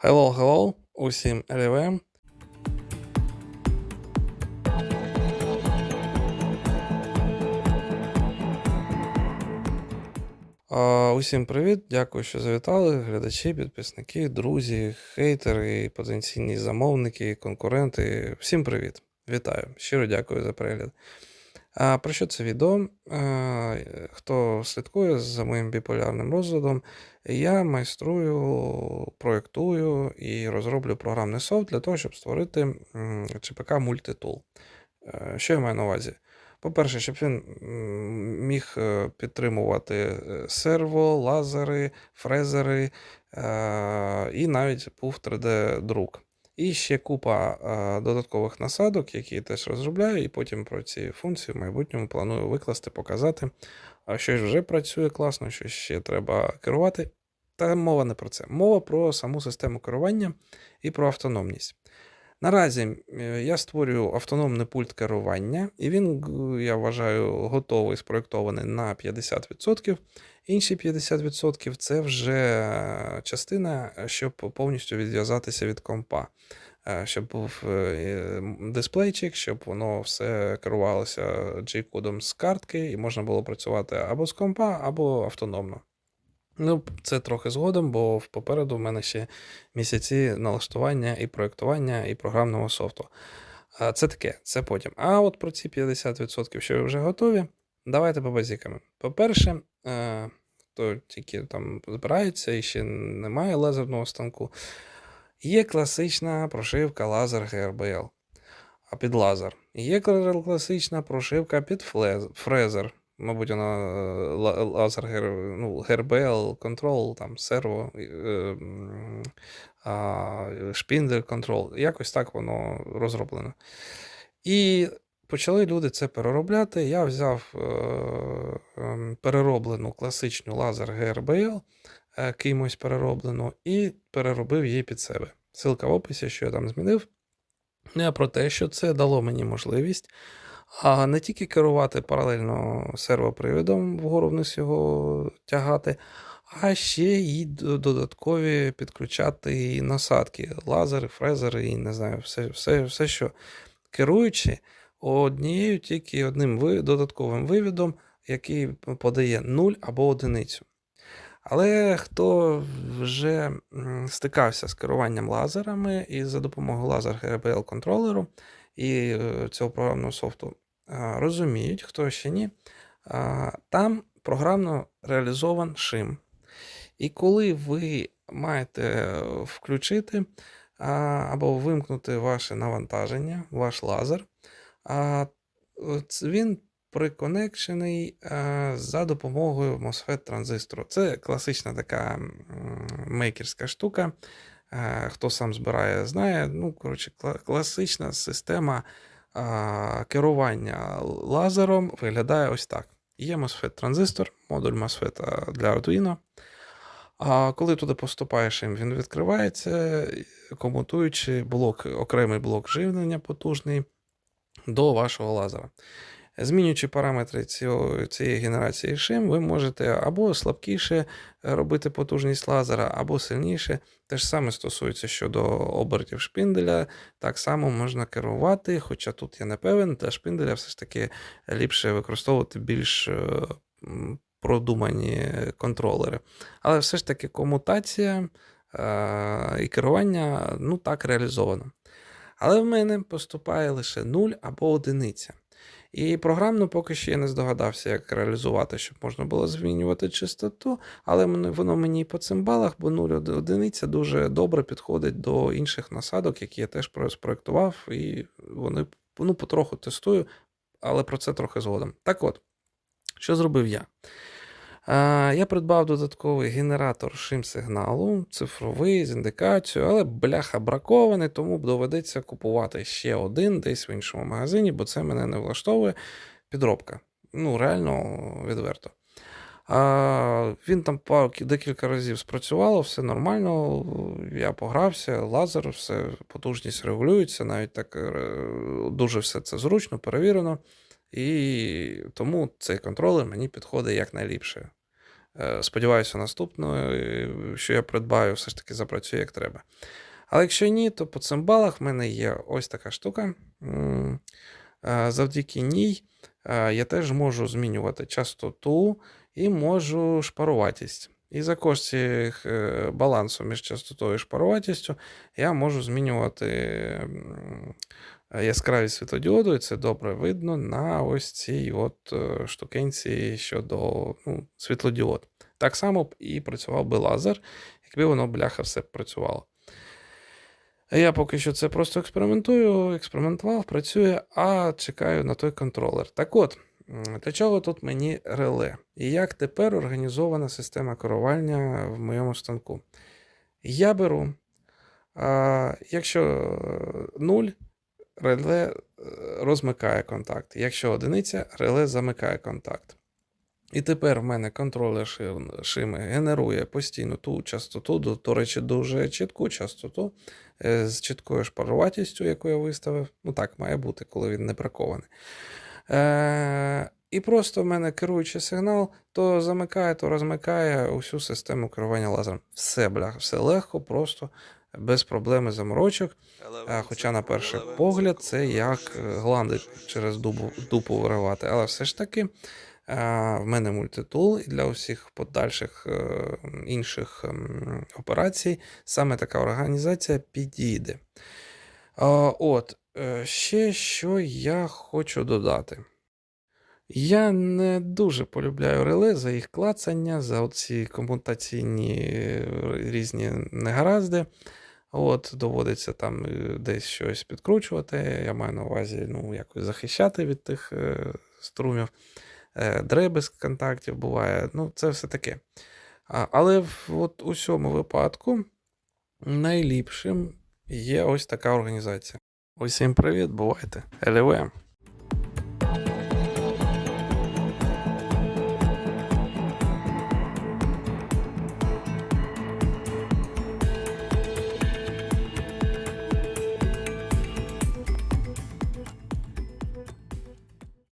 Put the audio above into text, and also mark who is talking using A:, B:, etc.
A: Hello, hello, усім LVM. Усім привіт, дякую, що завітали. Глядачі, підписники, друзі, хейтери, потенційні замовники, конкуренти. Всім привіт! Вітаю! Щиро дякую за перегляд. А, про що це відео? Хто слідкує за моїм біполярним розладом, я майструю, проєктую і розроблю програмний софт для того, щоб створити ЧПК Multitool. Е, Що я маю на увазі? По-перше, щоб він міг е, підтримувати е, серво, лазери, фрезери і навіть був 3D-друк. І ще купа додаткових насадок, які я теж розробляю, і потім про ці функції в майбутньому планую викласти, показати, що ж вже працює класно, що ще треба керувати. Та мова не про це. Мова про саму систему керування і про автономність. Наразі е, я створюю автономний пульт керування, і він, я вважаю, готовий, спроєктований на 50%. Інші 50% це вже частина, щоб повністю відв'язатися від компа. Е, Щоб був е, дисплейчик, щоб воно все керувалося G-кодом з картки, і можна було працювати або з компа, або автономно. Ну, це трохи згодом, бо попереду в мене ще місяці налаштування і проєктування, і програмного софту. Це таке, це потім. А от про ці 50%, що ви вже готові, давайте по базікам. По-перше, е, хто тільки там збирається і ще немає лазерного станку, є класична прошивка лазер GRBL, а під лазер. Є класична прошивка під фрезер. Мабуть, вона е, лазер гер- ну, GRBL, контрол, там, серво, е, контрол. Якось так воно розроблено. І почали люди це переробляти. Я взяв е, ем, перероблену класичну лазер GRBL, е, кимось перероблену, і переробив її під себе. Ссылка в описі, що я там змінив. Не про те, що це дало мені можливість а не тільки керувати паралельно сервоприводом вгору вниз його тягати, а ще й додаткові підключати і насадки, лазери, фрезери, і не знаю, все, все, все що керуючи однією тільки одним додатковим вивідом, який подає 0 або одиницю. Але хто вже стикався з керуванням лазерами і за допомогою лазер GRBL контролеру і е, цього програмного софту, розуміють, хто ще ні, там програмно реалізован шим. І коли ви маєте е, включити або вимкнути ваше навантаження, ваш лазер, він приконекшений за допомогою MOSFET транзистору. Це класична така мейкерська штука. Е, Хто сам збирає, знає. Ну, коротше, класична система керування лазером виглядає ось так. Є MOSFET транзистор, модуль MOSFET для Arduino. А коли туди поступаєш він відкривається, комутуючи блок, окремий блок живлення потужний до вашого лазера. Змінюючи параметри цього, цієї генерації шим, ви можете або слабкіше робити потужність лазера, або сильніше. Те ж саме стосується щодо обертів шпинделя. Так само можна керувати, хоча тут я не певен, для шпинделя все ж таки ліпше використовувати більш е, продумані контролери. Але все ж таки комутація е, і керування ну так реалізовано. Але в мене поступає лише 0 або одиниця. І програмно поки що я не здогадався, як реалізувати, щоб можна було змінювати частоту, але воно мені по цимбалах, бо 0 одиниця дуже добре підходить до інших насадок, які я теж про- спроектував, і вони ну, потроху тестую, але про це трохи згодом. Так от, що зробив я? А, Я придбав додатковий генератор шим-сигналу, цифровий з індикацією, але бляха бракований, тому доведеться купувати ще один десь в іншому магазині, бо це мене не влаштовує. Підробка. Ну, реально відверто. А, він там декілька разів спрацювало, все нормально. Я погрався, лазер, все, потужність регулюється, навіть так е, дуже все це зручно, перевірено. І тому цей контролер мені підходить як найліпше. Е, Сподіваюся, наступною, що я придбаю, все ж таки запрацює як треба. Але якщо ні, то по цимбалах в мене є ось така штука. Е, Завдяки ній е, я теж можу змінювати частоту і можу шпаруватість. І за кошт цих е, балансу між частотою і шпаруватістю я можу змінювати е, яскравість світлодіоду, і це добре видно на ось цій от штукенці щодо ну, світлодіод. Так само б і працював би лазер, якби воно бляха все працювало. Я поки що це просто експериментую, експериментував, працює, а чекаю на той контролер. Так от, для чого тут мені реле? І як тепер організована система керування в моєму станку? Я беру, а, якщо е, 0, реле е, розмикає контакт. Якщо одиниця, реле замикає контакт. І тепер в мене контролер шими генерує постійно ту частоту, до, до речі, дуже чітку частоту е, з чіткою шпаруватістю, яку я виставив. Ну так має бути, коли він не бракований. Е, і просто в мене керуючий сигнал то замикає, то розмикає усю систему керування лазером. Все, бляха, все легко, просто без проблеми заморочок. А, Хоча, на перший погляд, це як е, гланди через дубу, дупу виривати. Але все ж таки, а, в мене мультитул, і для усіх подальших е, інших ем, операцій саме така організація підійде. От, е, ще що я хочу додати. Я не дуже полюбляю реле за їх клацання, за оці комутаційні е, різні негаразди. От, доводиться там е, десь щось підкручувати. Я маю на увазі ну, якось захищати від тих е, струмів. Е, з контактів буває. Ну, це все таке. А, але в от у випадку найліпшим є ось така організація. Усім привіт, бувайте. ЛВ.